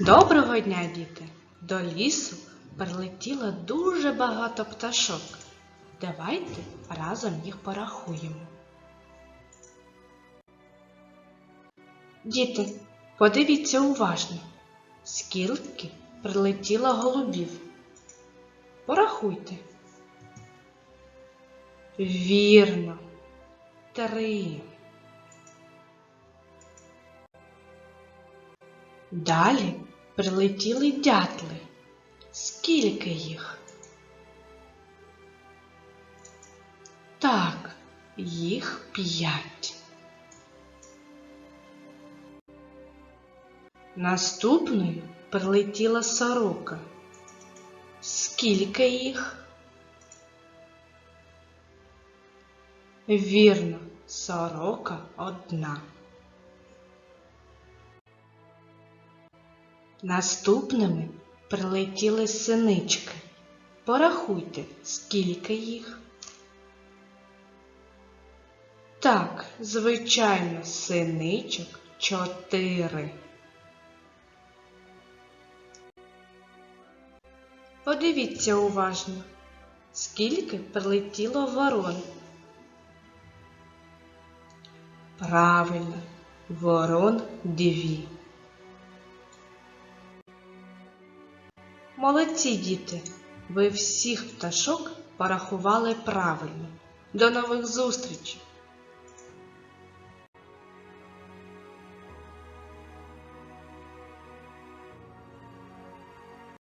Доброго дня, діти! До лісу прилетіло дуже багато пташок. Давайте разом їх порахуємо. Діти, подивіться уважно, скільки прилетіло голубів. Порахуйте. Вірно. Три. Далі прилетіли дятли. Скільки їх? Так, їх п'ять. Наступною прилетіла сорока. Скільки їх? Вірно, сорока одна. Наступними прилетіли синички. Порахуйте, скільки їх. Так, звичайно, синичок чотири. Подивіться уважно, скільки прилетіло ворон. Правильно, ворон дві. Молодці діти! Ви всіх пташок порахували правильно. До нових зустрічей!